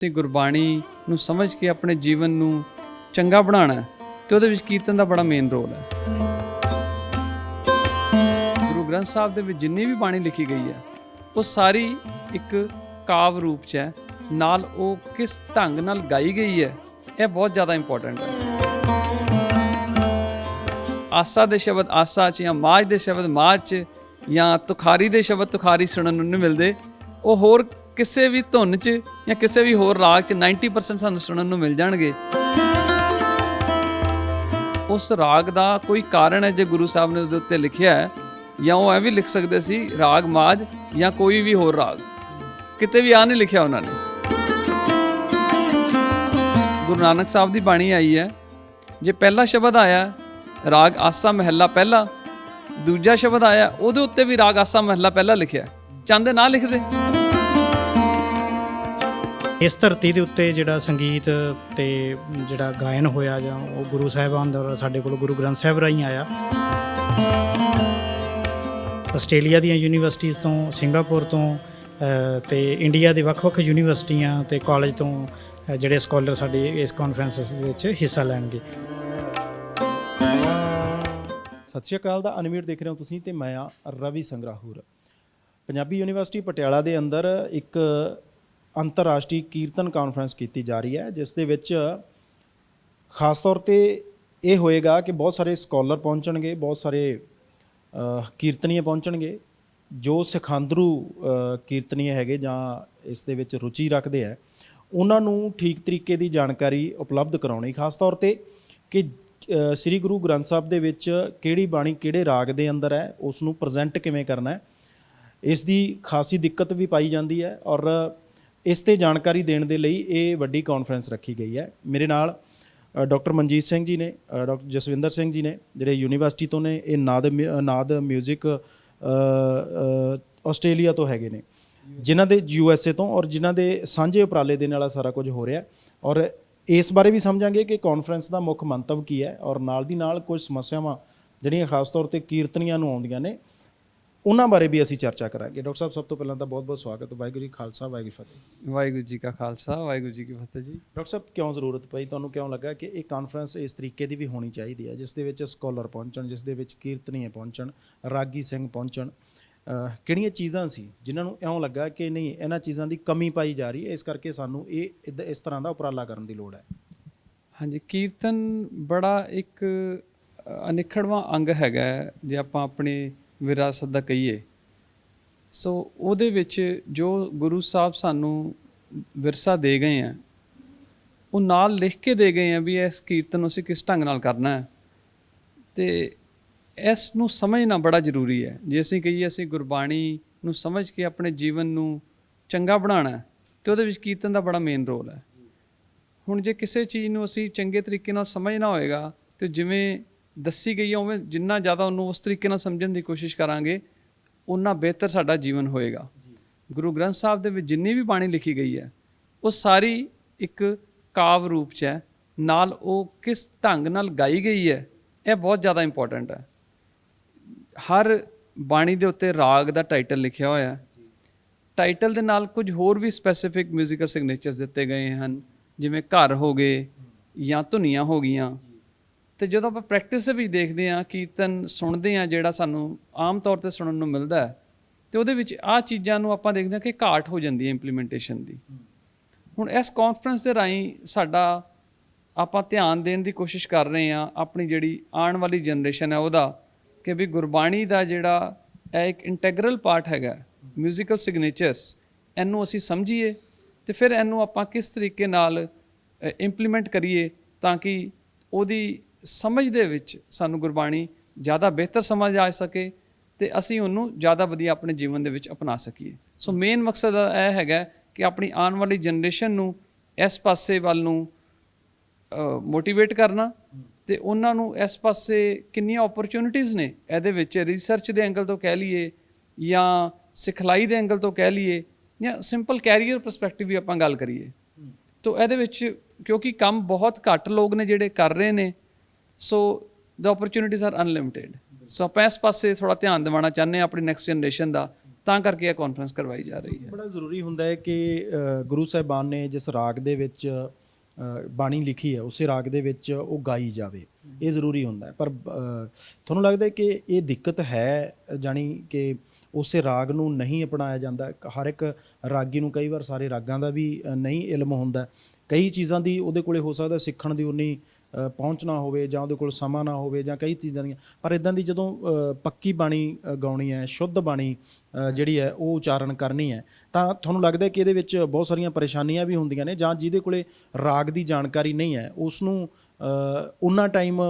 ਤੇ ਗੁਰਬਾਣੀ ਨੂੰ ਸਮਝ ਕੇ ਆਪਣੇ ਜੀਵਨ ਨੂੰ ਚੰਗਾ ਬਣਾਉਣਾ ਹੈ ਤੇ ਉਹਦੇ ਵਿੱਚ ਕੀਰਤਨ ਦਾ ਬੜਾ ਮੇਨ ਰੋਲ ਹੈ। ਗੁਰੂ ਗ੍ਰੰਥ ਸਾਹਿਬ ਦੇ ਵਿੱਚ ਜਿੰਨੀ ਵੀ ਬਾਣੀ ਲਿਖੀ ਗਈ ਹੈ, ਉਹ ਸਾਰੀ ਇੱਕ ਕਾਵ ਰੂਪ ਚ ਹੈ। ਨਾਲ ਉਹ ਕਿਸ ਢੰਗ ਨਾਲ ਗਾਈ ਗਈ ਹੈ, ਇਹ ਬਹੁਤ ਜ਼ਿਆਦਾ ਇੰਪੋਰਟੈਂਟ ਹੈ। ਆਸਾ ਦੇ ਸ਼ਬਦ ਆਸਾ ਚ ਜਾਂ ਮਾਝ ਦੇ ਸ਼ਬਦ ਮਾਝ ਚ ਜਾਂ ਤੁਖਾਰੀ ਦੇ ਸ਼ਬਦ ਤੁਖਾਰੀ ਸੁਣਨ ਨੂੰ ਨਹੀਂ ਮਿਲਦੇ, ਉਹ ਹੋਰ ਕਿਸੇ ਵੀ ਧੁਨ ਚ ਜਾਂ ਕਿਸੇ ਵੀ ਹੋਰ ਰਾਗ ਚ 90% ਸਾਨੂੰ ਸੁਣਨ ਨੂੰ ਮਿਲ ਜਾਣਗੇ। ਉਸ ਰਾਗ ਦਾ ਕੋਈ ਕਾਰਨ ਹੈ ਜੇ ਗੁਰੂ ਸਾਹਿਬ ਨੇ ਉਹਦੇ ਉੱਤੇ ਲਿਖਿਆ ਹੈ? ਜਾਂ ਉਹ ਐ ਵੀ ਲਿਖ ਸਕਦੇ ਸੀ, ਰਾਗ ਮਾਝ ਜਾਂ ਕੋਈ ਵੀ ਹੋਰ ਰਾਗ? ਕਿਤੇ ਵੀ ਆ ਨਹੀਂ ਲਿਖਿਆ ਉਹਨਾਂ ਨੇ। ਗੁਰੂ ਨਾਨਕ ਸਾਹਿਬ ਦੀ ਬਾਣੀ ਆਈ ਹੈ, ਜੇ ਪਹਿਲਾ ਸ਼ਬਦ ਆਇਆ, ਰਾਗ ਆਸਾ ਮਹਿਲਾ ਪਹਿਲਾ, ਦੂਜਾ ਸ਼ਬਦ ਆਇਆ, ਉਹਦੇ ਉੱਤੇ ਵੀ ਰਾਗ ਆਸਾ ਮਹਿਲਾ ਪਹਿਲਾ ਲਿਖਿਆ। ਚਾਹੁੰਦੇ ਨਾ ਲਿਖਦੇ। ਇਸ ਧਰਤੀ ਦੇ ਉੱਤੇ ਜਿਹੜਾ ਸੰਗੀਤ ਤੇ ਜਿਹੜਾ ਗਾਇਨ ਹੋਇਆ ਜਾਂ ਉਹ ਗੁਰੂ ਸਾਹਿਬਾਨ ਦਾ ਸਾਡੇ ਕੋਲ ਗੁਰੂ ਗ੍ਰੰਥ ਸਾਹਿਬ ਰਾਹੀਂ ਆਇਆ। ਆਸਟ੍ਰੇਲੀਆ ਦੀਆਂ ਯੂਨੀਵਰਸਿਟੀਆਂ ਤੋਂ ਸਿੰਗਾਪੁਰ ਤੋਂ ਅ, ਤੇ ਇੰਡੀਆ ਦੇ ਵੱਖ-ਵੱਖ ਯੂਨੀਵਰਸਿਟੀਆਂ ਤੇ ਕਾਲਜ ਤੋਂ ਜਿਹੜੇ ਸਕਾਲਰ ਸਾਡੇ ਇਸ ਕਾਨਫਰੰਸ ਵਿੱਚ ਹਿੱਸਾ ਲੈਣਗੇ। ਸਤਿ ਸ਼੍ਰੀ ਅਕਾਲ ਦਾ ਅਨਮਿਊਟ ਦੇਖ ਰਹੇ ਹੋ ਤੁਸੀਂ ਤੇ ਮੈਂ ਆ ਰਵੀ ਸੰਗਰਾਹੂਰ। ਪੰਜਾਬੀ ਯੂਨੀਵਰਸਿਟੀ ਪਟਿਆਲਾ ਦੇ ਅੰਦਰ ਇੱਕ ਅੰਤਰਰਾਸ਼ਟਰੀ ਕੀਰਤਨ ਕਾਨਫਰੰਸ ਕੀਤੀ ਜਾ ਰਹੀ ਹੈ, ਜਿਸ ਦੇ ਵਿੱਚ ਖਾਸ ਤੌਰ ਤੇ ਇਹ ਹੋਏਗਾ ਕਿ ਬਹੁਤ ਸਾਰੇ ਸਕਾਲਰ ਪਹੁੰਚਣਗੇ, ਬਹੁਤ ਸਾਰੇ ਕੀਰਤਨੀਏ ਪਹੁੰਚਣਗੇ, ਜੋ ਸਿਖਾਂਦਰੂ ਕੀਰਤਨੀਏ ਹੈਗੇ ਜਾਂ ਇਸ ਦੇ ਵਿੱਚ ਰੁਚੀ ਰੱਖਦੇ ਆ ਉਹਨਾਂ ਨੂੰ ਠੀਕ ਤਰੀਕੇ ਦੀ ਜਾਣਕਾਰੀ ਉਪਲਬਧ ਕਰਾਉਣੀ, ਖਾਸ ਤੌਰ ਤੇ ਕਿ ਸ੍ਰੀ ਗੁਰੂ ਗ੍ਰੰਥ ਸਾਹਿਬ ਦੇ ਵਿੱਚ ਕਿਹੜੀ ਬਾਣੀ ਕਿਹੜੇ ਰਾਗ ਦੇ ਅੰਦਰ ਹੈ ਉਸ ਨੂੰ ਪ੍ਰੈਜ਼ੈਂਟ ਕਿਵੇਂ ਕਰਨਾ ਹੈ, ਇਸ ਦੀ ਖਾਸੀ ਦਿੱਕਤ ਵੀ ਪਾਈ ਜਾਂਦੀ ਹੈ ਔਰ ਇਸ ਤੇ ਜਾਣਕਾਰੀ ਦੇਣ ਦੇ ਲਈ ਇਹ ਵੱਡੀ ਕਾਨਫਰੰਸ ਰੱਖੀ ਗਈ ਹੈ। ਮੇਰੇ ਨਾਲ ਅ, ਡਾਕਟਰ ਮਨਜੀਤ ਸਿੰਘ ਜੀ ਨੇ ਡਾਕਟਰ ਜਸਵਿੰਦਰ ਸਿੰਘ ਜੀ ਨੇ ਜਿਹੜੇ ਯੂਨੀਵਰਸਿਟੀ ਤੋਂ ਨੇ ਇਹ ਨਾਦ ਮਿ- ਨਾਦ 뮤직 ਆਸਟ੍ਰੇਲੀਆ ਤੋਂ ਹੈਗੇ ਨੇ। ਜਿਨ੍ਹਾਂ ਦੇ ਯੂ ਐਸ ਏ ਤੋਂ ਔਰ ਜਿਨ੍ਹਾਂ ਦੇ ਸਾਂਝੇ ਉਪਰਾਲੇ ਦੇ ਨਾਲ ਸਾਰਾ ਕੁਝ ਹੋ ਰਿਹਾ। ਔਰ ਇਸ ਬਾਰੇ ਵੀ ਸਮਝਾਂਗੇ ਕਿ ਕਾਨਫਰੰਸ ਦਾ ਮੁੱਖ ਮੰਤਵ ਕੀ ਹੈ। ਔਰ ਨਾਲ ਦੀ ਨਾਲ ਕੁਝ ਸਮੱਸਿਆਵਾਂ ਜਿਹੜੀਆਂ ਖਾਸ ਤੌਰ ਤੇ ਕੀਰਤਨੀਆਂ ਨੂੰ ਆਉਂਦੀਆਂ ਨੇ ਉਹਨਾਂ ਬਾਰੇ ਵੀ ਅਸੀਂ ਚਰਚਾ ਕਰਾਂਗੇ। ਡਾਕਟਰ ਸਾਹਿਬ ਸਭ ਤੋਂ ਪਹਿਲਾਂ ਤਾਂ ਬਹੁਤ-ਬਹੁਤ ਸਵਾਗਤ। ਵਾਹਿਗੁਰੂ ਜੀ ਖਾਲਸਾ ਵਾਹਿਗੁਰੂ ਜੀ ਫਤਿਹ। ਵਾਹਿਗੁਰੂ ਜੀ ਕਾ ਖਾਲਸਾ ਵਾਹਿਗੁਰੂ ਜੀ ਕੀ ਫਤਿਹ ਜੀ। ਡਾਕਟਰ ਸਾਹਿਬ ਕਿਉਂ ਜ਼ਰੂਰਤ ਪਈ? ਤੁਹਾਨੂੰ ਕਿਉਂ ਲੱਗਾ ਕਿ ਇਹ ਕਾਨਫਰੰਸ ਇਸ ਤਰੀਕੇ ਦੀ ਵੀ ਹੋਣੀ ਚਾਹੀਦੀ ਹੈ ਜਿਸ ਦੇ ਵਿੱਚ ਸਕਾਲਰ ਪਹੁੰਚਣ ਜਿਸ ਦੇ ਵਿੱਚ ਕੀਰਤਨੀਏ ਪਹੁੰਚਣ ਰਾਗੀ ਸਿੰਘ ਪਹੁੰਚਣ? ਕਿਹੜੀਆਂ ਚੀਜ਼ਾਂ ਸੀ ਜਿਨ੍ਹਾਂ ਨੂੰ ਇਉਂ ਲੱਗਾ ਕਿ ਨਹੀਂ ਇਹਨਾਂ ਚੀਜ਼ਾਂ ਦੀ ਕਮੀ ਪਾਈ ਜਾ ਰਹੀ ਹੈ ਇਸ ਕਰਕੇ ਸਾਨੂੰ ਇਹ ਇਸ ਤਰ੍ਹਾਂ ਦਾ ਉਪਰਾਲਾ ਕਰਨ ਦੀ ਲੋੜ ਹੈ? ਹਾਂਜੀ ਕੀਰਤਨ ਬੜਾ ਇੱਕ ਅਨਿਖੜਵਾਂ ਅੰਗ ਹੈਗਾ ਜੇ ਆਪਾਂ ਆਪਣੀ ਵਿਰਾਸਤ ਦਾ ਕਹੀਏ। ਸੋ ਉਹਦੇ ਵਿੱਚ ਜੋ ਗੁਰੂ ਸਾਹਿਬ ਸਾਨੂੰ ਵਿਰਸਾ ਦੇ ਗਏ ਆ, ਉਹ ਨਾਲ ਲਿਖ ਕੇ ਦੇ ਗਏ ਆ ਵੀ ਇਸ ਕੀਰਤਨ ਨੂੰ ਅਸੀਂ ਕਿਸ ਢੰਗ ਨਾਲ ਕਰਨਾ ਹੈ। ਤੇ ਇਸ ਨੂੰ ਸਮਝਣਾ ਬੜਾ ਜ਼ਰੂਰੀ ਹੈ। ਜੇ ਅਸੀਂ ਕਹੀਏ ਅਸੀਂ ਗੁਰਬਾਣੀ ਨੂੰ ਸਮਝ ਕੇ ਆਪਣੇ ਜੀਵਨ ਨੂੰ ਚੰਗਾ ਬਣਾਉਣਾ ਹੈ, ਤੇ ਉਹਦੇ ਵਿੱਚ ਕੀਰਤਨ ਦਾ ਬੜਾ ਮੇਨ ਰੋਲ ਹੈ। ਹੁਣ ਜੇ ਕਿਸੇ ਚੀਜ਼ ਨੂੰ ਅਸੀਂ ਚੰਗੇ ਤਰੀਕੇ ਨਾਲ ਸਮਝਣਾ ਹੋਏਗਾ, ਤੇ ਜਿਵੇਂ ਦੱਸੀ ਗਈ ਹੈ ਉਵੇਂ ਜਿੰਨਾ ਜ਼ਿਆਦਾ ਉਹਨੂੰ ਉਸ ਤਰੀਕੇ ਨਾਲ ਸਮਝਣ ਦੀ ਕੋਸ਼ਿਸ਼ ਕਰਾਂਗੇ ਉਨਾ ਬਿਹਤਰ ਸਾਡਾ ਜੀਵਨ ਹੋਏਗਾ ਗੁਰੂ ਗ੍ਰੰਥ ਸਾਹਿਬ ਦੇ ਵਿੱਚ ਜਿੰਨੀ ਵੀ ਬਾਣੀ ਲਿਖੀ ਗਈ ਹੈ ਉਹ ਸਾਰੀ ਇੱਕ ਕਾਵ ਰੂਪ ਚ ਹੈ ਨਾਲ ਉਹ ਕਿਸ ਢੰਗ ਨਾਲ ਗਾਈ ਗਈ ਹੈ ਇਹ ਬਹੁਤ ਜ਼ਿਆਦਾ ਇੰਪੋਰਟੈਂਟ ਹੈ ਹਰ ਬਾਣੀ ਦੇ ਉੱਤੇ ਰਾਗ ਦਾ ਟਾਈਟਲ ਲਿਖਿਆ ਹੋਇਆ ਹੈ ਟਾਈਟਲ ਦੇ ਨਾਲ ਕੁਝ ਹੋਰ ਵੀ ਸਪੈਸੀਫਿਕ 뮤지컬 ਸਿਗਨੇਚਰਸ ਦਿੱਤੇ ਗਏ ਹਨ ਜਿਵੇਂ ਘਰ ਹੋ ਗਏ ਜਾਂ ਧੁਨੀਆਂ ਹੋ ਗਈਆਂ ਤੇ ਜਦੋਂ ਆਪਾਂ ਪ੍ਰੈਕਟਿਸ ਵਿੱਚ ਦੇਖਦੇ ਆ ਕੀਰਤਨ ਸੁਣਦੇ ਆ ਜਿਹੜਾ ਸਾਨੂੰ ਆਮ ਤੌਰ ਤੇ ਸੁਣਨ ਨੂੰ ਮਿਲਦਾ ਹੈ, ਤੇ ਉਹਦੇ ਵਿੱਚ ਆ ਚੀਜ਼ਾਂ ਨੂੰ ਆਪਾਂ ਦੇਖਦੇ ਆ ਕਿ ਘਾਟ ਹੋ ਜਾਂਦੀ ਹੈ ਇੰਪਲੀਮੈਂਟੇਸ਼ਨ ਦੀ। ਹੁਣ ਇਸ ਕਾਨਫਰੰਸ ਦੇ ਰਾਹੀਂ ਸਾਡਾ ਆਪਾਂ ਧਿਆਨ ਦੇਣ ਦੀ ਕੋਸ਼ਿਸ਼ ਕਰ ਰਹੇ ਆ ਆਪਣੀ ਜਿਹੜੀ ਆਉਣ ਵਾਲੀ ਜਨਰੇਸ਼ਨ ਹੈ ਉਹਦਾ, ਕਿ ਵੀ ਗੁਰਬਾਣੀ ਦਾ ਜਿਹੜਾ ਇਹ ਇੱਕ ਇੰਟੈਗਰਲ ਪਾਰਟ ਹੈਗਾ ਮਿਊਜ਼ੀਕਲ ਸਿਗਨੇਚਰਸ ਇਹਨੂੰ ਅਸੀਂ ਸਮਝੀਏ ਤੇ ਫਿਰ ਇਹਨੂੰ ਆਪਾਂ ਕਿਸ ਤਰੀਕੇ ਨਾਲ ਇੰਪਲੀਮੈਂਟ ਕਰੀਏ ਤਾਂ ਕਿ ਉਹਦੀ ਸਮਝ ਦੇ ਵਿੱਚ ਸਾਨੂੰ ਗੁਰਬਾਣੀ ਜ਼ਿਆਦਾ ਬਿਹਤਰ ਸਮਝ ਆ ਸਕੇ ਤੇ ਅਸੀਂ ਉਹਨੂੰ ਜ਼ਿਆਦਾ ਵਧੀਆ ਆਪਣੇ ਜੀਵਨ ਦੇ ਵਿੱਚ ਅਪਣਾ ਸਕੀਏ। ਸੋ ਮੇਨ ਮਕਸਦ ਇਹ ਹੈਗਾ ਕਿ ਆਪਣੀ ਆਉਣ ਵਾਲੀ ਜਨਰੇਸ਼ਨ ਨੂੰ ਇਸ ਪਾਸੇ ਵੱਲ ਨੂੰ ਮੋਟੀਵੇਟ ਕਰਨਾ ਤੇ ਉਹਨਾਂ ਨੂੰ ਇਸ ਪਾਸੇ ਕਿੰਨੀਆਂ ਓਪਰਚ्युनिटीज ਨੇ ਇਹਦੇ ਵਿੱਚ ਰਿਸਰਚ ਦੇ ਐਂਗਲ ਤੋਂ ਕਹਿ ਲਈਏ ਜਾਂ ਸਿਖਲਾਈ ਦੇ ਐਂਗਲ ਤੋਂ ਕਹਿ ਲਈਏ ਜਾਂ ਸਿੰਪਲ ਕੈਰੀਅਰ ਪਰਸਪੈਕਟਿਵ ਵੀ ਆਪਾਂ ਗੱਲ ਕਰੀਏ। ਤਾਂ ਇਹਦੇ ਵਿੱਚ ਕਿਉਂਕਿ ਕੰਮ ਬਹੁਤ ਘੱਟ ਲੋਕ ਨੇ ਜਿਹੜੇ ਕਰ ਰਹੇ ਨੇ so the opportunities are unlimited so ਆਪਾਂ ਇਸ ਪਾਸੇ ਥੋੜਾ ਧਿਆਨ ਦਿਵਾਉਣਾ ਚਾਹੁੰਦੇ ਆ ਆਪਣੀ ਨੈਕਸਟ ਜਨਰੇਸ਼ਨ ਦਾ, ਤਾਂ ਕਰਕੇ ਇਹ ਕਾਨਫਰੰਸ ਕਰਵਾਈ ਜਾ ਰਹੀ ਹੈ। ਬੜਾ ਜ਼ਰੂਰੀ ਹੁੰਦਾ ਹੈ ਕਿ ਗੁਰੂ ਸਾਹਿਬਾਨ ਨੇ ਜਿਸ ਰਾਗ ਦੇ ਵਿੱਚ ਬਾਣੀ ਲਿਖੀ ਹੈ, ਉਸੇ ਰਾਗ ਦੇ ਵਿੱਚ ਉਹ ਗਾਈ ਜਾਵੇ। ਇਹ ਜ਼ਰੂਰੀ ਹੁੰਦਾ ਹੈ। ਪਰ ਤੁਹਾਨੂੰ ਲੱਗਦਾ ਕਿ ਇਹ ਦਿੱਕਤ ਹੈ ਜਾਨੀ ਕਿ ਉਸੇ ਰਾਗ ਨੂੰ ਨਹੀਂ ਅਪਣਾਇਆ ਜਾਂਦਾ? ਹਰ ਇੱਕ ਰਾਗੀ ਨੂੰ ਕਈ ਵਾਰ ਸਾਰੇ ਰਾਗਾਂ ਦਾ ਵੀ ਨਹੀਂ ਇਲਮ ਹੁੰਦਾ। ਕਈ ਚੀਜ਼ਾਂ ਦੀ ਉਹਦੇ ਕੋਲੇ ਹੋ ਸਕਦਾ ਸਿੱਖਣ ਦੀ ਉਨੀ ਅ, ਪਹੁੰਚ ਨਾ ਹੋਵੇ ਜਾਂ ਉਹਦੇ ਕੋਲ ਸਮਾਂ ਨਾ ਹੋਵੇ ਜਾਂ ਕਈ ਚੀਜ਼ਾਂ ਦੀਆਂ। ਪਰ ਇਦਾਂ ਦੀ ਜਦੋਂ ਪੱਕੀ ਬਾਣੀ ਗਾਉਣੀ ਹੈ ਸ਼ੁੱਧ ਬਾਣੀ ਜਿਹੜੀ ਹੈ ਉਹ ਉਚਾਰਨ ਕਰਨੀ ਹੈ ਤਾਂ ਤੁਹਾਨੂੰ ਲੱਗਦਾ ਕਿ ਇਹਦੇ ਵਿੱਚ ਬਹੁਤ ਸਾਰੀਆਂ ਪਰੇਸ਼ਾਨੀਆਂ ਵੀ ਹੁੰਦੀਆਂ ਨੇ ਜਾਂ ਜਿਹਦੇ ਕੋਲੇ ਰਾਗ ਦੀ ਜਾਣਕਾਰੀ ਨਹੀਂ ਹੈ ਉਸ ਨੂੰ ਉਨਾ ਟਾਈਮ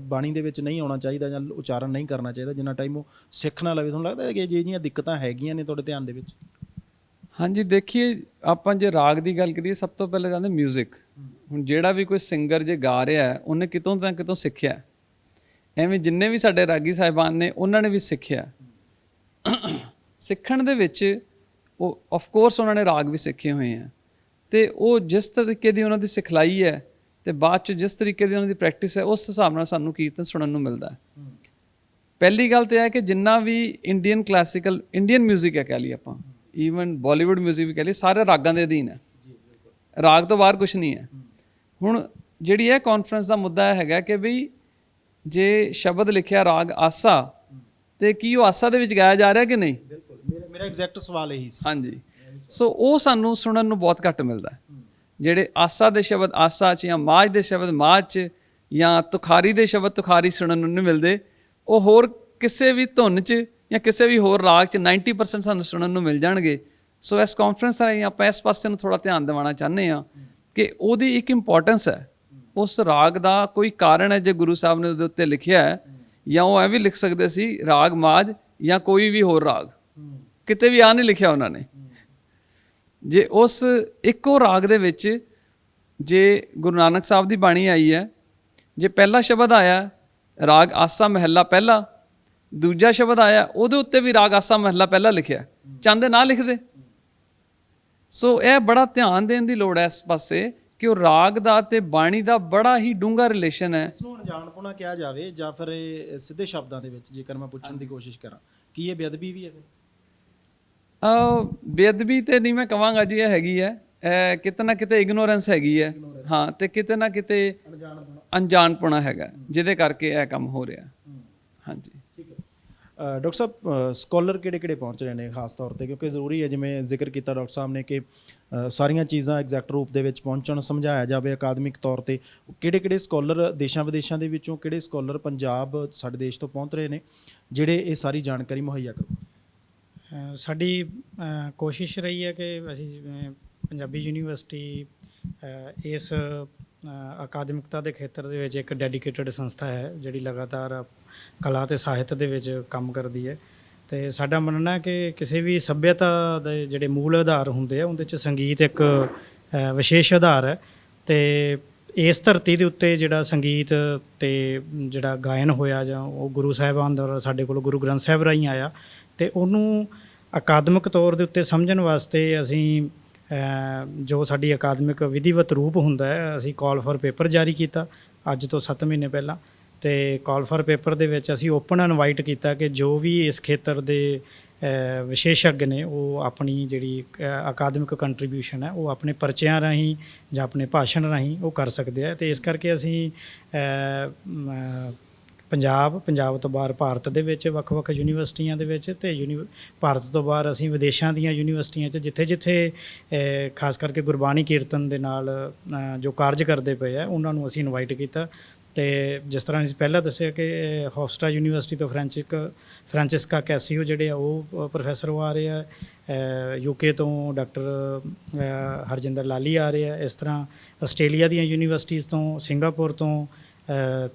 ਬਾਣੀ ਦੇ ਵਿੱਚ ਨਹੀਂ ਆਉਣਾ ਚਾਹੀਦਾ ਜਾਂ ਉਚਾਰਨ ਨਹੀਂ ਕਰਨਾ ਚਾਹੀਦਾ ਜਿੰਨਾ ਟਾਈਮ ਉਹ ਸਿੱਖ ਨਾ ਲਵੇ ਤੁਹਾਨੂੰ ਲੱਗਦਾ ਹੈ ਕਿ ਜਿਹੜੀਆਂ ਦਿੱਕਤਾਂ ਹੈਗੀਆਂ ਨੇ ਤੁਹਾਡੇ ਧਿਆਨ ਦੇ ਵਿੱਚ? ਹਾਂਜੀ ਦੇਖੀਏ ਆਪਾਂ ਜੇ ਰਾਗ ਦੀ ਗੱਲ ਕਰੀਏ ਸਭ ਤੋਂ ਪਹਿਲੇ ਜਾਂਦੇ 뮤직 ਹੁਣ ਜਿਹੜਾ ਵੀ ਕੋਈ ਸਿੰਗਰ ਜੇ ਗਾ ਰਿਹਾ ਹੈ ਉਹਨੇ ਕਿਤੋਂ ਤਾਂ ਕਿਤੋਂ ਸਿੱਖਿਆ ਹੈ। ਐਵੇਂ ਜਿੰਨੇ ਵੀ ਸਾਡੇ ਰਾਗੀ ਸਾਹਿਬਾਨ ਨੇ ਉਹਨਾਂ ਨੇ ਵੀ ਸਿੱਖਿਆ ਸਿੱਖਣ ਦੇ ਵਿੱਚ ਉਹ ਆਫ ਕੋਰਸ ਉਹਨਾਂ ਨੇ ਰਾਗ ਵੀ ਸਿੱਖੇ ਹੋਏ ਆ ਤੇ ਉਹ ਜਿਸ ਤਰੀਕੇ ਦੀ ਉਹਨਾਂ ਦੀ ਸਿਖਲਾਈ ਹੈ ਤੇ ਬਾਅਦ ਚ ਜਿਸ ਤਰੀਕੇ ਦੀ ਉਹਨਾਂ ਦੀ ਪ੍ਰੈਕਟਿਸ ਹੈ ਉਸ ਹਿਸਾਬ ਨਾਲ ਸਾਨੂੰ ਕੀਰਤਨ ਸੁਣਨ ਨੂੰ ਮਿਲਦਾ ਹੈ ਪਹਿਲੀ ਗੱਲ ਤੇ ਇਹ ਹੈ ਕਿ ਜਿੰਨਾ ਵੀ ਇੰਡੀਅਨ ਕਲਾਸੀਕਲ ਇੰਡੀਅਨ 뮤직 ਹੈ ਕਹ ਲਈ ਆਪਾਂ ਈਵਨ ਬਾਲੀਵੁੱਡ 뮤직 ਵੀ ਕਹ ਲਈ ਸਾਰੇ ਰਾਗਾਂ ਦੇ ਅਧੀਨ ਹੈ ਰਾਗ ਤੋਂ ਬਾਹਰ ਕੁਝ ਨਹੀਂ ਹੈ ਹੁਣ ਜਿਹੜੀ ਇਹ ਕਾਨਫਰੰਸ ਦਾ ਮੁੱਦਾ ਇਹ ਹੈਗਾ ਕਿ ਵੀ ਜੇ ਸ਼ਬਦ ਲਿਖਿਆ ਰਾਗ ਆਸਾ ਤੇ ਕੀ ਉਹ ਆਸਾ ਦੇ ਵਿੱਚ ਗਾਇਆ ਜਾ ਰਿਹਾ ਕਿ ਨਹੀਂ? ਬਿਲਕੁਲ ਮੇਰਾ ਮੇਰਾ ਐਗਜ਼ੈਕਟ ਸਵਾਲ ਇਹੀ ਸੀ। ਹਾਂਜੀ। ਸੋ ਉਹ ਸਾਨੂੰ ਸੁਣਨ ਨੂੰ ਬਹੁਤ ਘੱਟ ਮਿਲਦਾ। ਜਿਹੜੇ ਆਸਾ ਦੇ ਸ਼ਬਦ ਆਸਾ ਚ ਜਾਂ ਮਾਝ ਦੇ ਸ਼ਬਦ ਮਾਝ ਚ ਜਾਂ ਤੁਖਾਰੀ ਦੇ ਸ਼ਬਦ ਤੁਖਾਰੀ ਸੁਣਨ ਨੂੰ ਨਹੀਂ ਮਿਲਦੇ ਉਹ ਹੋਰ ਕਿਸੇ ਵੀ ਧੁਨ ਚ ਜਾਂ ਕਿਸੇ ਵੀ ਹੋਰ ਰਾਗ ਚ 90% ਸਾਨੂੰ ਸੁਣਨ ਨੂੰ ਮਿਲ ਜਾਣਗੇ। ਸੋ ਇਸ ਕਾਨਫਰੰਸ ਰਾਹੀਂ ਆਪਾਂ ਇਸ ਪਾਸੇ ਨੂੰ ਥੋੜਾ ਧਿਆਨ ਦਿਵਾਉਣਾ ਚਾਹੁੰਦੇ ਆ ਕਿ ਉਹਦੀ ਇੱਕ ਇੰਪੋਰਟੈਂਸ ਹੈ। ਉਸ ਰਾਗ ਦਾ ਕੋਈ ਕਾਰਨ ਹੈ, ਜੇ ਗੁਰੂ ਸਾਹਿਬ ਨੇ ਉਹਦੇ ਉੱਤੇ ਲਿਖਿਆ ਹੈ, ਜਾਂ ਉਹ ਐ ਵੀ ਲਿਖ ਸਕਦੇ ਸੀ, ਰਾਗ ਮਾਝ ਜਾਂ ਕੋਈ ਵੀ ਹੋਰ ਰਾਗ। ਕਿਤੇ ਵੀ ਆ ਨਹੀਂ ਲਿਖਿਆ ਉਹਨਾਂ ਨੇ। ਜੇ ਉਸ ਇੱਕੋ ਰਾਗ ਦੇ ਵਿੱਚ ਜੇ ਗੁਰੂ ਨਾਨਕ ਸਾਹਿਬ ਦੀ ਬਾਣੀ ਆਈ ਹੈ, ਜੇ ਪਹਿਲਾ ਸ਼ਬਦ ਆਇਆ, ਰਾਗ ਆਸਾ ਮਹਿਲਾ ਪਹਿਲਾ, ਦੂਜਾ ਸ਼ਬਦ ਆਇਆ, ਉਹਦੇ ਉੱਤੇ ਵੀ ਰਾਗ ਆਸਾ ਮਹਿਲਾ ਪਹਿਲਾ ਲਿਖਿਆ। ਚਾਹੁੰਦੇ ਨਾ ਲਿਖਦੇ। ਸੋ ਇਹ ਬੜਾ ਧਿਆਨ ਦੇਣ ਦੀ ਲੋੜ ਹੈ ਇਸ ਪਾਸੇ ਕਿ ਉਹ ਰਾਗ ਦਾ ਤੇ ਬਾਣੀ ਦਾ ਬੜਾ ਹੀ ਡੂੰਘਾ ਰਿਲੇਸ਼ਨ ਹੈ। ਇਸ ਨੂੰ ਅਣਜਾਣਪੁਣਾ ਕਿਹਾ ਜਾਵੇ ਜਾਂ ਫਿਰ ਇਹ ਸਿੱਧੇ ਸ਼ਬਦਾਂ ਦੇ ਵਿੱਚ ਜੇਕਰ ਮੈਂ ਪੁੱਛਣ ਦੀ ਕੋਸ਼ਿਸ਼ ਕਰਾਂ ਕੀ ਇਹ ਬੇਅਦਬੀ ਵੀ ਹੈ ਫਿਰ? ਅ ਬੇਅਦਬੀ ਤੇ ਨਹੀਂ ਮੈਂ ਕਵਾਂਗਾ ਜੀ ਇਹ ਹੈਗੀ ਹੈ। ਕਿਤੇ ਨਾ ਕਿਤੇ ਇਗਨੋਰੈਂਸ ਹੈਗੀ ਹੈ। ਹਾਂ ਤੇ ਕਿਤੇ ਨਾ ਕਿਤੇ ਅਣਜਾਣਪੁਣਾ ਹੈਗਾ ਜਿਹਦੇ ਕਰਕੇ ਇਹ ਕੰਮ ਹੋ ਰਿਹਾ। ਹਾਂਜੀ। ਡਾਕਟਰ ਸਾਹਿਬ ਸਕਾਲਰ ਕਿਹੜੇ ਕਿਹੜੇ ਪਹੁੰਚ ਰਹੇ ਨੇ ਖਾਸ ਤੌਰ ਤੇ? ਕਿਉਂਕਿ ਜ਼ਰੂਰੀ ਹੈ, ਜਿਵੇਂ ਜ਼ਿਕਰ ਕੀਤਾ ਡਾਕਟਰ ਸਾਹਿਬ ਨੇ ਕਿ ਸਾਰੀਆਂ ਚੀਜ਼ਾਂ ਐਗਜ਼ੈਕਟ ਰੂਪ ਦੇ ਵਿੱਚ ਪਹੁੰਚਣ, ਸਮਝਾਇਆ ਜਾਵੇ ਅਕਾਦਮਿਕ ਤੌਰ ਤੇ। ਕਿਹੜੇ ਕਿਹੜੇ ਸਕਾਲਰ ਦੇਸ਼ਾਂ ਵਿਦੇਸ਼ਾਂ ਦੇ ਵਿੱਚੋਂ ਕਿਹੜੇ ਸਕਾਲਰ ਪੰਜਾਬ ਸਾਡੇ ਦੇਸ਼ ਤੋਂ ਪਹੁੰਚ ਰਹੇ ਨੇ, ਜਿਹੜੇ ਇਹ ਸਾਰੀ ਜਾਣਕਾਰੀ ਮੁਹੱਈਆ ਕਰੋ? ਸਾਡੀ ਕੋਸ਼ਿਸ਼ ਰਹੀ ਹੈ ਕਿ ਅਸੀਂ ਪੰਜਾਬੀ ਯੂਨੀਵਰਸਿਟੀ ਇਸ ਅਕਾਦਮਿਕਤਾ ਦੇ ਖੇਤਰ ਦੇ ਵਿੱਚ ਇੱਕ ਡੈਡੀਕੇਟਿਡ ਸੰਸਥਾ ਹੈ, ਜਿਹੜੀ ਲਗਾਤਾਰ ਕਲਾ ਤੇ ਸਾਹਿਤ ਦੇ ਵਿੱਚ ਕੰਮ ਕਰਦੀ ਹੈ। ਤੇ ਸਾਡਾ ਮੰਨਣਾ ਹੈ ਕਿ ਕਿਸੇ ਵੀ ਸੱਭਿਅਤਾ ਦੇ ਜਿਹੜੇ ਮੂਲ ਆਧਾਰ ਹੁੰਦੇ ਆ, ਉਹਦੇ ਚ ਸੰਗੀਤ ਇੱਕ ਵਿਸ਼ੇਸ਼ ਆਧਾਰ ਹੈ। ਤੇ ਇਸ ਧਰਤੀ ਦੇ ਉੱਤੇ ਜਿਹੜਾ ਸੰਗੀਤ ਤੇ ਜਿਹੜਾ ਗਾਇਨ ਹੋਇਆ ਜਾਂ ਉਹ ਗੁਰੂ ਸਾਹਿਬਾਨ ਦਾ ਸਾਡੇ ਕੋਲ ਗੁਰੂ ਗ੍ਰੰਥ ਸਾਹਿਬ ਰਾਹੀਂ ਆਇਆ, ਤੇ ਉਹਨੂੰ ਅਕਾਦਮਿਕ ਤੌਰ ਦੇ ਉੱਤੇ ਸਮਝਣ ਵਾਸਤੇ ਅਸੀਂ ਜੋ ਸਾਡੀ ਅਕਾਦਮਿਕ ਵਿਧੀਵਤ ਰੂਪ ਹੁੰਦਾ ਹੈ ਅਸੀਂ ਕਾਲ ਫॉर ਪੇਪਰ ਜਾਰੀ ਕੀਤਾ ਅੱਜ ਤੋਂ 7 ਮਹੀਨੇ ਪਹਿਲਾਂ ਤੇ ਕਾਲ ਫॉर ਪੇਪਰ ਦੇ ਵਿੱਚ ਅਸੀਂ ਓਪਨ ਇਨਵਾਈਟ ਕੀਤਾ ਕਿ ਜੋ ਵੀ ਇਸ ਖੇਤਰ ਦੇ ਅ, ਵਿਸ਼ੇਸ਼ੱਗ ਨੇ ਉਹ ਆਪਣੀ ਜਿਹੜੀ ਅਕਾਦਮਿਕ ਕੰਟਰੀਬਿਊਸ਼ਨ ਹੈ ਉਹ ਆਪਣੇ ਪਰਚਿਆਂ ਰਾਹੀਂ ਜਾਂ ਆਪਣੇ ਭਾਸ਼ਣ ਰਾਹੀਂ ਉਹ ਕਰ ਸਕਦੇ ਆ ਤੇ ਇਸ ਕਰਕੇ ਅਸੀਂ ਪੰਜਾਬ ਪੰਜਾਬ ਤੋਂ ਬਾਹਰ ਭਾਰਤ ਦੇ ਵਿੱਚ, ਵੱਖ-ਵੱਖ ਯੂਨੀਵਰਸਿਟੀਆਂ ਦੇ ਵਿੱਚ ਤੇ ਯੂਨੀ, ਭਾਰਤ ਤੋਂ ਬਾਹਰ ਅਸੀਂ ਵਿਦੇਸ਼ਾਂ ਦੀਆਂ ਯੂਨੀਵਰਸਿਟੀਆਂ 'ਚ ਜਿੱਥੇ-ਜਿੱਥੇ ਖਾਸ ਕਰਕੇ ਗੁਰਬਾਣੀ ਕੀਰਤਨ ਦੇ ਨਾਲ ਜੋ ਕਾਰਜ ਕਰਦੇ ਪਏ ਆ, ਉਹਨਾਂ ਨੂੰ ਅਸੀਂ ਇਨਵਾਈਟ ਕੀਤਾ ਤੇ ਜਿਸ ਤਰ੍ਹਾਂ ਅਸੀਂ ਪਹਿਲਾਂ ਦੱਸਿਆ ਕਿ ਹੌਫਸਟਾ ਯੂਨੀਵਰਸਿਟੀ ਤੋਂ ਫ੍ਰੈਂਚਿਕ ਫ੍ਰਾਂਚਿਸਕਾ ਕੈਸੀਓ ਜਿਹੜੇ ਆ, ਉਹ ਪ੍ਰੋਫੈਸਰ ਆ ਰਹੇ ਆ ਯੂਕੇ ਤੋਂ ਡਾਕਟਰ ਹਰਜਿੰਦਰ ਲਾਲੀ ਆ ਰਹੇ ਆ, ਇਸ ਤਰ੍ਹਾਂ ਆਸਟ੍ਰੇਲੀਆ ਦੀਆਂ ਯੂਨੀਵਰਸਿਟੀਆਂ ਤੋਂ, ਸਿੰਗਾਪੁਰ ਤੋਂ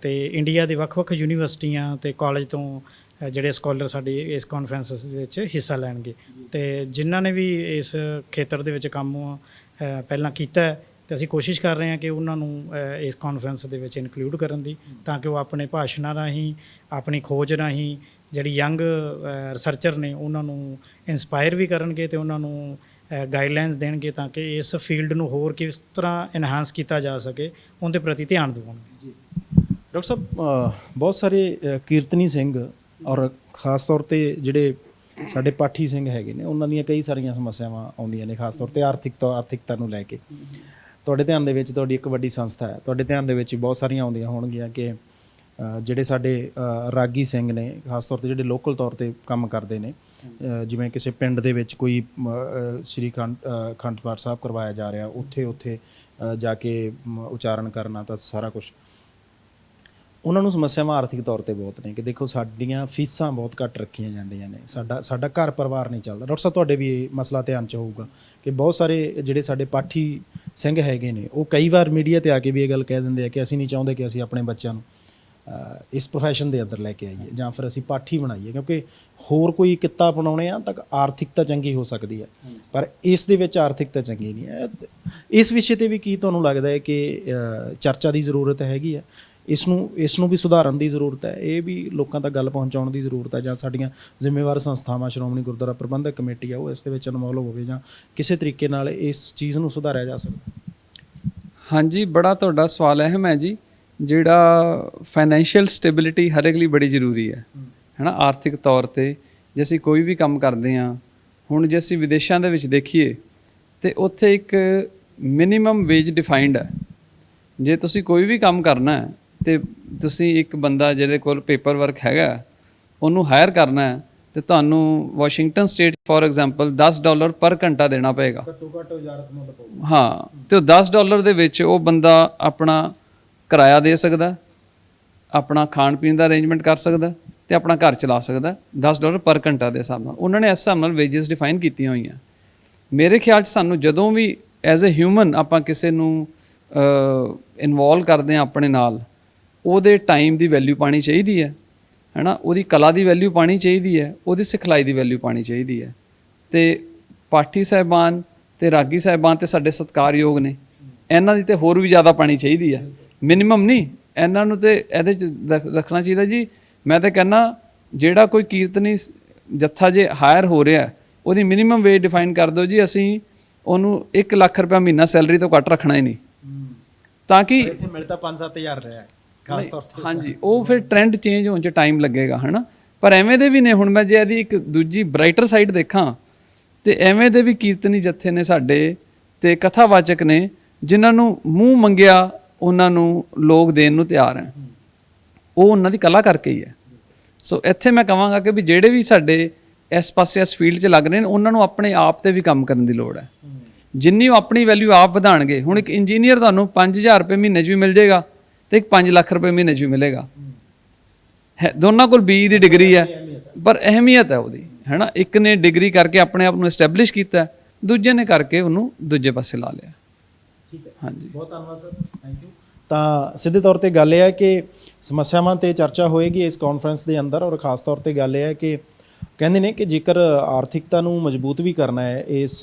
ਤੇ ਇੰਡੀਆ ਦੇ ਵੱਖ-ਵੱਖ ਯੂਨੀਵਰਸਿਟੀਆਂ ਤੇ ਕਾਲਜ ਤੋਂ ਜਿਹੜੇ ਸਕਾਲਰ ਸਾਡੀ ਇਸ ਕਾਨਫਰੰਸ ਦੇ ਵਿੱਚ ਹਿੱਸਾ ਲੈਣਗੇ। ਤੇ ਜਿਨ੍ਹਾਂ ਨੇ ਵੀ ਇਸ ਖੇਤਰ ਦੇ ਵਿੱਚ ਕੰਮ ਪਹਿਲਾਂ ਕੀਤਾ ਹੈ, ਤੇ ਅਸੀਂ ਕੋਸ਼ਿਸ਼ ਕਰ ਰਹੇ ਹਾਂ ਕਿ ਉਹਨਾਂ ਨੂੰ ਇਸ ਕਾਨਫਰੰਸ ਦੇ ਵਿੱਚ ਇਨਕਲੂਡ ਕਰਨ ਦੀ, ਤਾਂ ਕਿ ਉਹ ਆਪਣੇ ਭਾਸ਼ਣਾਂ ਰਾਹੀਂ, ਆਪਣੀ ਖੋਜ ਰਾਹੀਂ, ਜਿਹੜੀ ਯੰਗ ਰਿਸਰਚਰ ਨੇ ਉਹਨਾਂ ਨੂੰ ਇਨਸਪਾਇਰ ਵੀ ਕਰਨਗੇ ਤੇ ਉਹਨਾਂ ਨੂੰ ਗਾਈਡਲਾਈਨਸ ਦੇਣਗੇ ਤਾਂ ਕਿ ਇਸ ਫੀਲਡ ਨੂੰ ਹੋਰ ਕਿਸ ਤਰ੍ਹਾਂ ਐਨਹਾਂਸ ਕੀਤਾ ਜਾ ਸਕੇ, ਉਹਦੇ ਪ੍ਰਤੀ ਧਿਆਨ ਦਿਵਾਉਣਗੇ ਜੀ। ਡਾਕਟਰ ਸਾਹਿਬ ਬਹੁਤ ਸਾਰੇ ਕੀਰਤਨੀ ਸਿੰਘ ਔਰ ਖਾਸ ਤੌਰ ਤੇ ਜਿਹੜੇ ਸਾਡੇ ਪਾਠੀ ਸਿੰਘ ਹੈਗੇ ਨੇ ਉਹਨਾਂ ਦੀਆਂ ਕਈ ਸਾਰੀਆਂ ਸਮੱਸਿਆਵਾਂ ਆਉਂਦੀਆਂ ਨੇ ਖਾਸ ਤੌਰ ਤੇ ਆਰਥਿਕ ਤੌਰ ਆਰਥਿਕਤਾ ਨੂੰ ਲੈ ਕੇ। ਤੁਹਾਡੇ ਧਿਆਨ ਦੇ ਵਿੱਚ ਤੁਹਾਡੀ ਇੱਕ ਵੱਡੀ ਸੰਸਥਾ ਹੈ। ਤੁਹਾਡੇ ਧਿਆਨ ਦੇ ਵਿੱਚ ਬਹੁਤ ਸਾਰੀਆਂ ਆਉਂਦੀਆਂ ਹੋਣਗੀਆਂ ਕਿ ਜਿਹੜੇ ਸਾਡੇ ਰਾਗੀ ਸਿੰਘ ਨੇ ਖਾਸ ਤੌਰ ਤੇ ਜਿਹੜੇ ਲੋਕਲ ਤੌਰ ਤੇ ਕੰਮ ਕਰਦੇ ਨੇ ਜਿਵੇਂ ਕਿਸੇ ਪਿੰਡ ਦੇ ਵਿੱਚ ਕੋਈ ਸ਼੍ਰੀ ਖੰਡ ਅ, ਅਖੰਡ ਪਾਠ ਸਾਹਿਬ ਕਰਵਾਇਆ ਜਾ ਰਿਹਾ ਉੱਥੇ ਉੱਥੇ ਜਾ ਕੇ ਉਚਾਰਨ ਕਰਨਾ ਤਾਂ ਸਾਰਾ ਕੁਝ ਉਹਨਾਂ ਨੂੰ ਸਮੱਸਿਆਵਾਂ ਆਰਥਿਕ ਤੌਰ ਤੇ ਬਹੁਤ ਨੇ ਕਿ ਦੇਖੋ ਸਾਡੀਆਂ ਫੀਸਾਂ ਬਹੁਤ ਘੱਟ ਰੱਖੀਆਂ ਜਾਂਦੀਆਂ ਨੇ। ਸਾਡਾ ਸਾਡਾ ਘਰ ਪਰਿਵਾਰ ਨਹੀਂ ਚੱਲਦਾ। ਡਾਕਟਰ ਸਾਹਿਬ, ਤੁਹਾਡੇ ਵੀ ਇਹ ਮਸਲਾ ਧਿਆਨ ਚ ਹੋਊਗਾ ਕਿ ਬਹੁਤ ਸਾਰੇ ਜਿਹੜੇ ਸਾਡੇ ਪਾਠੀ ਸਿੰਘ ਹੈਗੇ ਨੇ, ਉਹ ਕਈ ਵਾਰ ਮੀਡੀਆ ਤੇ ਆ ਕੇ ਵੀ ਇਹ ਗੱਲ ਕਹਿ ਦਿੰਦੇ ਆ ਕਿ ਅਸੀਂ ਨਹੀਂ ਚਾਹੁੰਦੇ ਕਿ ਅਸੀਂ ਆਪਣੇ ਬੱਚਿਆਂ ਨੂੰ ਇਸ profession ਦੇ ਅੰਦਰ ਲੈ ਕੇ ਆਈਏ ਜਾਂ ਫਿਰ ਅਸੀਂ ਪਾਠੀ ਬਣਾਈਏ। ਕਿਉਂਕਿ ਹੋਰ ਕੋਈ ਕਿੱਤਾ ਅਪਣਾਉਣੇ ਆ ਤਾਂ ਆਰਥਿਕਤਾ ਚੰਗੀ ਹੋ ਸਕਦੀ ਹੈ। ਪਰ ਇਸ ਦੇ ਵਿੱਚ ਆਰਥਿਕਤਾ ਚੰਗੀ ਨਹੀਂ ਹੈ। ਇਸ ਵਿਸ਼ੇ ਤੇ ਵੀ ਕੀ ਤੁਹਾਨੂੰ ਲੱਗਦਾ ਹੈ ਕਿ ਚਰਚਾ ਦੀ ਜ਼ਰੂਰਤ ਹੈਗੀ ਹੈ? ਇਸ ਨੂੰ ਇਸ ਨੂੰ ਵੀ ਸੁਧਾਰਨ ਦੀ ਜ਼ਰੂਰਤ ਹੈ। ਇਹ ਵੀ ਲੋਕਾਂ ਤੱਕ ਗੱਲ ਪਹੁੰਚਾਉਣ ਦੀ ਜ਼ਰੂਰਤ ਹੈ ਜਾਂ ਸਾਡੀਆਂ ਜ਼ਿੰਮੇਵਾਰ ਸੰਸਥਾਵਾਂ ਸ਼੍ਰੋਮਣੀ ਗੁਰਦੁਆਰਾ ਪ੍ਰਬੰਧਕ ਕਮੇਟੀ ਆ ਉਹ ਇਸ ਦੇ ਵਿੱਚ ਇਨਵੋਲਵ ਹੋਵੇ ਜਾਂ ਕਿਸੇ ਤਰੀਕੇ ਨਾਲ ਇਸ ਚੀਜ਼ ਨੂੰ ਸੁਧਾਰਿਆ ਜਾ ਸਕਦਾ ਹਾਂਜੀ ਬੜਾ ਤੁਹਾਡਾ ਸਵਾਲ ਅਹਿਮ ਹੈ ਜੀ ਜਿਹੜਾ ਫਾਈਨੈਂਸ਼ੀਅਲ ਸਟੇਬਿਲਿਟੀ ਹਰ ਇੱਕ ਲਈ ਬੜੀ ਜ਼ਰੂਰੀ ਹੈ। ਹੈਨਾ ਆਰਥਿਕ ਤੌਰ ਤੇ ਜੇ ਅਸੀਂ ਕੋਈ ਵੀ ਕੰਮ ਕਰਦੇ ਹਾਂ ਹੁਣ ਜੇ ਅਸੀਂ ਵਿਦੇਸ਼ਾਂ ਦੇ ਵਿੱਚ ਦੇਖੀਏ ਤੇ ਉੱਥੇ ਇੱਕ ਮਿਨੀਮਮ ਵੇਜ ਡਿਫਾਈਨਡ ਹੈ। ਜੇ ਤੁਸੀਂ ਕੋਈ ਵੀ ਕੰਮ ਕਰਨਾ ਹੈ ਤੇ ਤੁਸੀਂ ਇੱਕ ਬੰਦਾ ਜਿਹਦੇ ਕੋਲ ਪੇਪਰ ਵਰਕ ਹੈਗਾ ਉਹਨੂੰ ਹਾਇਰ ਕਰਨਾ ਹੈ ਤੇ ਤੁਹਾਨੂੰ Washington state for example 10 dollar per ਘੰਟਾ ਦੇਣਾ ਪਏਗਾ। ਘੱਟੋ ਘੱਟ ਇਜਾਰਤ ਮੁੱਲ ਹਾਂ ਤੇ ਉਹ 10 ਡਾਲਰ ਦੇ ਵਿੱਚ ਉਹ ਬੰਦਾ ਆਪਣਾ ਕਿਰਾਇਆ ਦੇ ਸਕਦਾ ਆਪਣਾ ਖਾਣ ਪੀਣ ਦਾ ਅਰੇਂਜਮੈਂਟ ਕਰ ਸਕਦਾ ਤੇ ਆਪਣਾ ਘਰ ਚਲਾ ਸਕਦਾ 10 ਡਾਲਰ ਪਰ ਘੰਟਾ ਦੇ ਹਿਸਾਬ ਨਾਲ। ਉਹਨਾਂ ਨੇ ਇਸ ਹਿਸਾਬ ਨਾਲ ਵੇਜਸ ਡਿਫਾਈਨ ਕੀਤੀਆਂ ਹੋਈਆਂ। ਮੇਰੇ ਖਿਆਲ 'ਚ ਸਾਨੂੰ ਜਦੋਂ ਵੀ ਐਜ਼ ਅ ਹਿਊਮਨ ਆਪਾਂ ਕਿਸੇ ਨੂੰ ਇਨਵੋਲਵ ਕਰਦੇ ਹਾਂ ਆਪਣੇ ਨਾਲ ਉਹਦੇ ਟਾਈਮ ਦੀ ਵੈਲਿਊ ਪਾਣੀ ਚਾਹੀਦੀ ਹੈ ਹੈਨਾ? ਉਹਦੀ ਕਲਾ ਦੀ ਵੈਲਿਊ ਪਾਣੀ ਚਾਹੀਦੀ ਹੈ ਉਹਦੀ ਸਿਖਲਾਈ ਦੀ ਵੈਲਿਊ ਪਾਣੀ ਚਾਹੀਦੀ ਹੈ। ਤੇ ਪਾਠੀ ਸਾਹਿਬਾਨ ਤੇ ਰਾਗੀ ਸਾਹਿਬਾਨ ਤੇ ਸਾਡੇ ਸਤਿਕਾਰਯੋਗ ਨੇ ਇਹਨਾਂ ਦੀ ਤੇ ਹੋਰ ਵੀ ਜ਼ਿਆਦਾ ਪਾਣੀ ਚਾਹੀਦੀ ਹੈ। ਮਿਨੀਮਮ ਨਹੀਂ ਇਹਨਾਂ ਨੂੰ ਤੇ ਇਹਦੇ ਚ ਰੱਖ- ਰੱਖਣਾ ਚਾਹੀਦਾ ਜੀ। ਮੈਂ ਤਾਂ ਕਹਿੰਨਾ ਜਿਹੜਾ ਕੋਈ ਕੀਰਤਨੀ ਜੱਥਾ ਜੇ ਹਾਇਰ ਹੋ ਰਿਹਾ ਉਹਦੀ ਮਿਨੀਮਮ ਵੇਜ ਡਿਫਾਈਨ ਕਰ ਦਿਓ ਜੀ ਅਸੀਂ ਉਹਨੂੰ 1 ਲੱਖ ਰੁਪਏ ਮਹੀਨਾ ਸੈਲਰੀ ਤੋਂ ਘੱਟ ਰੱਖਣਾ ਹੀ ਨਹੀਂ। ਤਾਂ ਕਿ ਇੱਥੇ ਮਿਲ ਤਾਂ 5-7000 ਰਿਹਾ ਹੈ। ਖਾਸ ਤੌਰ ਤੇ। ਹਾਂਜੀ ਉਹ ਫਿਰ ਟ੍ਰੈਂਡ ਚੇਂਜ ਹੋਣ ਚ ਟਾਈਮ ਲੱਗੇਗਾ ਹਨਾ? ਪਰ ਐਵੇਂ ਦੇ ਵੀ ਨੇ ਹੁਣ ਮੈਂ ਜੇ ਇਹਦੀ ਇੱਕ ਦੂਜੀ ਬ੍ਰਾਈਟਰ ਸਾਈਡ ਦੇਖਾਂ ਤੇ ਐਵੇਂ ਦੇ ਵੀ ਕੀਰਤਨੀ ਜੱਥੇ ਨੇ ਸਾਡੇ ਤੇ ਕਥਾਵਾਚਕ ਨੇ ਜਿਨ੍ਹਾਂ ਨੂੰ ਮੂੰਹ ਮੰਗਿਆ ਉਹਨਾਂ ਨੂੰ ਲੋਕ ਦੇਣ ਨੂੰ ਤਿਆਰ ਹੈ ਉਹ ਉਹਨਾਂ ਦੀ ਕਲਾ ਕਰਕੇ ਹੀ ਹੈ ਸੋ ਇੱਥੇ ਮੈਂ ਕਹਾਂਗਾ ਕਿ ਵੀ ਜਿਹੜੇ ਵੀ ਸਾਡੇ ਇਸ ਪਾਸੇ ਇਸ ਫੀਲਡ 'ਚ ਲੱਗ ਰਹੇ ਨੇ ਉਹਨਾਂ ਨੂੰ ਆਪਣੇ ਆਪ ਤੇ ਵੀ ਕੰਮ ਕਰਨ ਦੀ ਲੋੜ ਹੈ ਜਿੰਨੀ ਉਹ ਆਪਣੀ ਵੈਲਿਊ ਆਪ ਵਧਾਣਗੇ ਹੁਣ ਇੱਕ ਇੰਜੀਨੀਅਰ ਤੁਹਾਨੂੰ 5000 ਰੁਪਏ ਮਹੀਨੇ 'ਚ ਵੀ ਮਿਲ ਜਾਏਗਾ ਤੇ ਇੱਕ 5 ਲੱਖ ਰੁਪਏ ਮਹੀਨੇ 'ਚ ਵੀ ਮਿਲੇਗਾ। ਹੈ ਦੋਨਾਂ ਕੋਲ ਬੀ ਦੀ ਡਿਗਰੀ ਹੈ ਪਰ ਅਹਿਮੀਅਤ ਹੈ ਉਹਦੀ ਹੈਨਾ ਇੱਕ ਨੇ ਡਿਗਰੀ ਕਰਕੇ ਆਪਣੇ ਆਪ ਨੂੰ ਐਸਟੈਬਲਿਸ਼ ਕੀਤਾ ਦੂਜੇ ਨੇ ਕਰਕੇ ਉਹਨੂੰ ਦੂਜੇ ਪਾਸੇ ਲਾ ਲਿਆ। ਠੀਕ ਹੈ। ਹਾਂਜੀ। ਬਹੁਤ ਧੰਨਵਾਦ ਸਰ ਥੈਂਕ ਯੂ ਤਾਂ ਸਿੱਧੇ ਤੌਰ ਤੇ ਗੱਲ ਇਹ ਹੈ ਕਿ ਸਮੱਸਿਆਵਾਂ ਤੇ ਚਰਚਾ ਹੋਏਗੀ ਇਸ ਕਾਨਫਰੰਸ ਦੇ ਅੰਦਰ ਔਰ ਖਾਸ ਤੌਰ ਤੇ ਗੱਲ ਇਹ ਹੈ ਕਿ ਕਹਿੰਦੇ ਨੇ ਕਿ ਜੇਕਰ ਆਰਥਿਕਤਾ ਨੂੰ ਮਜ਼ਬੂਤ ਵੀ ਕਰਨਾ ਹੈ ਇਸ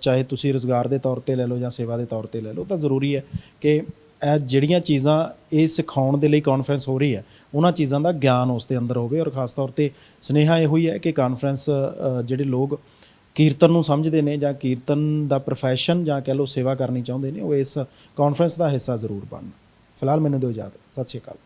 ਚਾਹੇ ਤੁਸੀਂ ਰੋਜ਼ਗਾਰ ਦੇ ਤੌਰ ਤੇ ਲੈ ਲਓ ਜਾਂ ਸੇਵਾ ਦੇ ਤੌਰ ਤੇ ਲੈ ਲਓ ਤਾਂ ਜ਼ਰੂਰੀ ਹੈ ਕਿ ਇਹ ਜਿਹੜੀਆਂ ਚੀਜ਼ਾਂ ਇਹ ਸਿਖਾਉਣ ਦੇ ਲਈ ਕਾਨਫਰੰਸ ਹੋ ਰਹੀ ਹੈ, ਉਹਨਾਂ ਚੀਜ਼ਾਂ ਦਾ ਗਿਆਨ ਉਸ ਦੇ ਅੰਦਰ ਹੋਵੇ ਔਰ ਖਾਸ ਤੌਰ ਤੇ ਸਨੇਹਾ ਇਹੋ ਹੀ ਹੈ ਕਿ ਕਾਨਫਰੰਸ ਜਿਹੜੇ ਲੋਕ ਕੀਰਤਨ ਨੂੰ ਸਮਝਦੇ ਨੇ ਜਾਂ ਕੀਰਤਨ ਦਾ profession ਜਾਂ ਕਹਿ ਲਓ ਸੇਵਾ ਕਰਨੀ ਚਾਹੁੰਦੇ ਨੇ, ਉਹ ਇਸ ਕਾਨਫਰੰਸ ਦਾ ਹਿੱਸਾ ਜ਼ਰੂਰ ਬਣਨ। ਫਿਲਹਾਲ ਮੈਨੂੰ ਦਿਓ ਇਜਾਜ਼ਤ। ਸਤਿ ਸ਼੍ਰੀ ਅਕਾਲ।